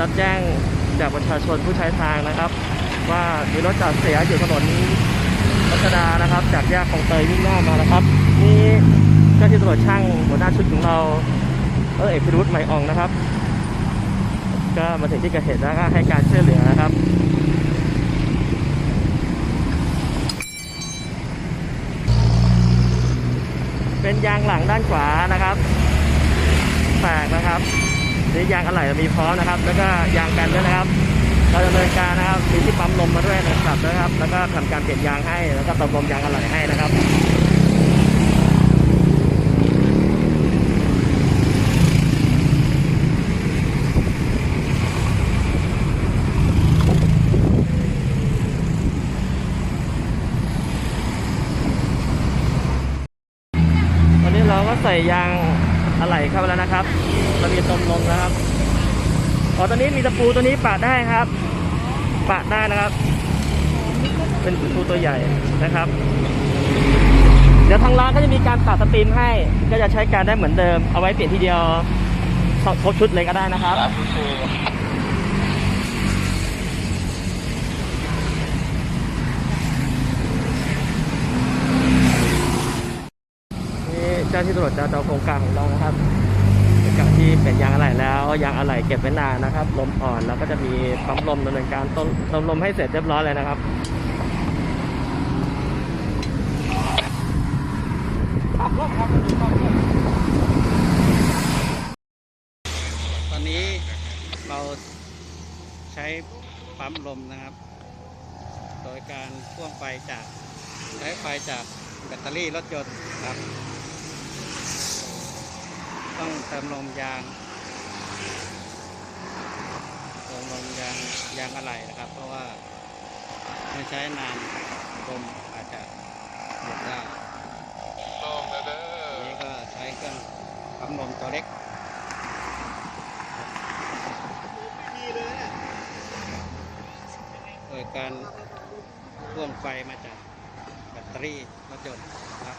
รับแจ้งจากประชาชนผู้ใช้ทางนะครับ ว่ามีรถจอดเสียอยู่ถนนรัชดานะครับ จากแยกคลองเตยวิ่งหน้ามานะครับนี่เจ้าที่ตำรวจช่างหัวหน้าชุดของเราเออเอกพิรุธไหมอ่องนะครับ ก็มาถึงที่เกิดเหตุแล้วก็ให้การช่วยเหลือนะครับเป็นยางหลังด้านขวานะครับ นี่ยางอะไหล่มีพร้อมนะครับ แล้วก็ยางกันด้วยนะครับเราดำเนินการนะครับ มีที่ปั๊มลมมาด้วยนะครับนะครับ แล้วก็ทำการเปลี่ยนยางให้ แล้วก็เติมลมยางอะไหล่ให้นะครับตอนนี้เราก็ใส่ยาง อะไหล่เข้าแล้วนะครับเรามีตมลงนะครับอ๋อตอนนี้มีตะปูตัวนี้ปาดได้ครับปาดได้นะครับ เป็นตะปูตัวใหญ่นะครับ เดี๋ยวทางร้านก็จะมีการปาดสตรีมให้ ก็จะใช้การได้เหมือนเดิม เอาไว้เปลี่ยนทีเดียวครบชุดเลยก็ได้นะครับ นี่ เจ้าที่ตำรวจจราจรโครงการของเรานะครับเป็นการที่เปลี่ยนยางอะไหล่แล้วยางอะไหล่เก็บไว้นานนะครับลมอ่อนแล้วก็จะมีปั๊มลมดำเนินการต้นเติมลมให้เสร็จเรียบร้อยเลยนะครับตอนนี้เราใช้ปั๊มลมนะครับ โดยการพ่วงไฟจากใช้ไฟจากแบตเตอรี่รถยนต์ครับ ต้องเติมลมยางเติมลมยางยางอะไหล่นะครับ เพราะว่าไม่ใช้นานลมอาจจะหมดได้อันนี้ก็ใช้เครื่องปั๊มลมตัวเล็กโดยการพ่วงไฟมาจากแบตเตอรี่รถยนต์ครับ